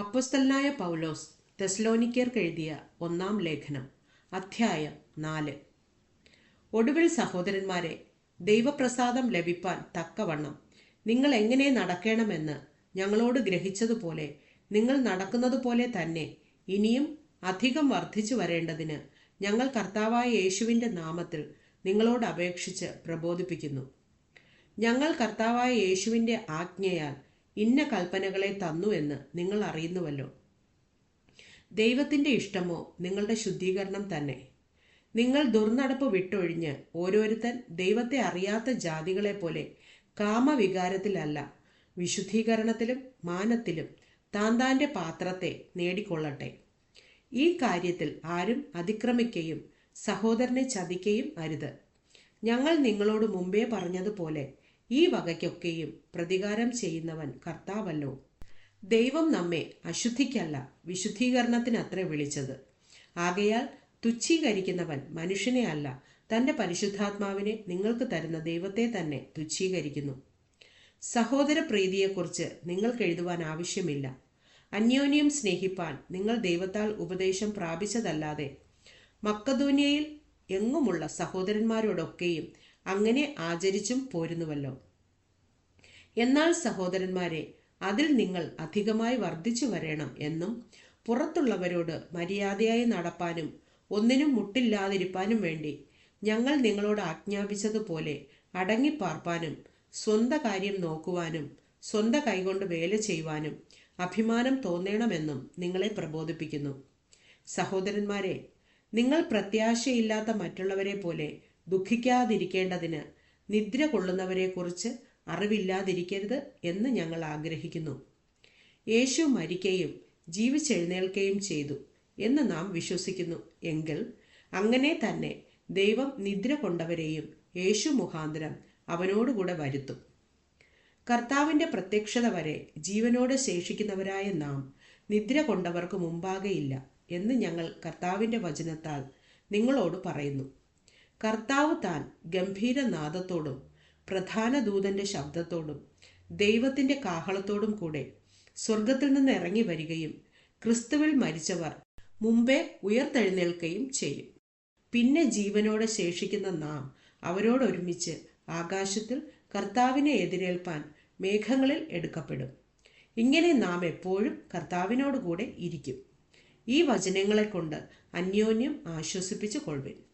അപ്പസ്തലനായ പൗലോസ് തെസ്ലോനിക്കർക്ക് എഴുതിയ ഒന്നാം ലേഖനം അധ്യായം നാല്. ഒടുവിൽ സഹോദരന്മാരെ ദൈവപ്രസാദം ലഭിപ്പാൻ തക്കവണ്ണം നിങ്ങൾ എങ്ങനെ നടക്കണമെന്ന് ഞങ്ങളോട് ഗ്രഹിച്ചതുപോലെ നിങ്ങൾ നടക്കുന്നതുപോലെ തന്നെ ഇനിയും അധികം വർദ്ധിച്ചു വരേണ്ടതിന് ഞങ്ങൾ കർത്താവായ യേശുവിന്റെ നാമത്തിൽ നിങ്ങളോട് അപേക്ഷിച്ച് പ്രബോധിപ്പിക്കുന്നു. ഞങ്ങൾ കർത്താവായ യേശുവിന്റെ ആജ്ഞയാൽ ഇന്ന കൽപ്പനകളെ തന്നു എന്ന് നിങ്ങൾ അറിയുന്നുവല്ലോ. ദൈവത്തിന്റെ ഇഷ്ടമോ നിങ്ങളുടെ ശുദ്ധീകരണം തന്നെ. നിങ്ങൾ ദുർനടപ്പ് വിട്ടൊഴിഞ്ഞ് ഓരോരുത്തൻ ദൈവത്തെ അറിയാത്ത ജാതികളെ പോലെ കാമവികാരത്തിലല്ല വിശുദ്ധീകരണത്തിലും മാനത്തിലും താൻ താന്റെ പാത്രത്തെ നേടിക്കൊള്ളട്ടെ. ഈ കാര്യത്തിൽ ആരും അതിക്രമിക്കുകയും സഹോദരനെ ചതിക്കുകയും അരുത്. ഞങ്ങൾ നിങ്ങളോട് മുമ്പേ പറഞ്ഞതുപോലെ ഈ വകയ്ക്കൊക്കെയും പ്രതികാരം ചെയ്യുന്നവൻ കർത്താവല്ലോ. ദൈവം നമ്മെ അശുദ്ധിക്കല്ല വിശുദ്ധീകരണത്തിനത്രേ വിളിച്ചത്. ആകയാൽ തുച്ഛീകരിക്കുന്നവൻ മനുഷ്യനെ അല്ല തന്റെ പരിശുദ്ധാത്മാവിനെ നിങ്ങൾക്ക് തരുന്ന ദൈവത്തെ തന്നെ തുച്ഛീകരിക്കുന്നു. സഹോദര പ്രീതിയെക്കുറിച്ച് നിങ്ങൾക്ക് എഴുതുവാൻ ആവശ്യമില്ല. അന്യോന്യം സ്നേഹിപ്പാൻ നിങ്ങൾ ദൈവത്താൽ ഉപദേശം പ്രാപിച്ചതല്ലാതെ മക്കധൂന്യയിൽ എങ്ങുമുള്ള സഹോദരന്മാരോടൊക്കെയും അങ്ങനെ ആചരിച്ചും പോരുന്നുവല്ലോ. എന്നാൽ സഹോദരന്മാരെ അതിൽ നിങ്ങൾ അധികമായി വർദ്ധിച്ചു വരണം എന്നും പുറത്തുള്ളവരോട് മര്യാദയായി നടപ്പാനും ഒന്നിനും മുട്ടില്ലാതിരിപ്പാനും വേണ്ടി ഞങ്ങൾ നിങ്ങളോട് ആജ്ഞാപിച്ചതുപോലെ അടങ്ങിപ്പാർപ്പാനും സ്വന്ത കാര്യം നോക്കുവാനും സ്വന്ത കൈകൊണ്ട് വേല ചെയ്യുവാനും അഭിമാനം തോന്നണമെന്നും നിങ്ങളെ പ്രബോധിപ്പിക്കുന്നു. സഹോദരന്മാരെ നിങ്ങൾ പ്രത്യാശയില്ലാത്ത മറ്റുള്ളവരെ പോലെ ദുഃഖിക്കാതിരിക്കേണ്ടതിന് നിദ്ര കൊള്ളുന്നവരെക്കുറിച്ച് അറിവില്ലാതിരിക്കരുത് എന്ന് ഞങ്ങൾ ആഗ്രഹിക്കുന്നു. യേശു മരിക്കുകയും ജീവിച്ചെഴുന്നേൽക്കുകയും ചെയ്തു എന്ന് നാം വിശ്വസിക്കുന്നു. എങ്കിൽ അങ്ങനെ തന്നെ ദൈവം നിദ്ര കൊണ്ടവരെയും യേശു മുഖാന്തരം അവനോടുകൂടെ വരുത്തും. കർത്താവിന്റെ പ്രത്യക്ഷത വരെ ജീവനോടെ ശേഷിക്കുന്നവരായ നാം നിദ്ര കൊണ്ടവർക്ക് മുമ്പാകെയില്ല എന്ന് ഞങ്ങൾ കർത്താവിന്റെ വചനത്താൽ നിങ്ങളോട് പറയുന്നു. കർത്താവ് താൻ ഗംഭീരനാദത്തോടും പ്രധാന ദൂതന്റെ ശബ്ദത്തോടും ദൈവത്തിന്റെ കാഹളത്തോടും കൂടെ സ്വർഗത്തിൽ നിന്ന് ഇറങ്ങി വരികയും ക്രിസ്തുവിൽ മരിച്ചവർ മുമ്പേ ഉയർത്തെഴുന്നേൽക്കുകയും ചെയ്യും. പിന്നെ ജീവനോടെ ശേഷിക്കുന്ന നാം അവരോടൊരുമിച്ച് ആകാശത്തിൽ കർത്താവിനെ എതിരേൽപ്പാൻ മേഘങ്ങളിൽ എടുക്കപ്പെടും. ഇങ്ങനെ നാം എപ്പോഴും കർത്താവിനോടുകൂടെ ഇരിക്കും. ഈ വചനങ്ങളെ കൊണ്ട് അന്യോന്യം ആശ്വസിപ്പിച്ചു കൊള്ളുവിൻ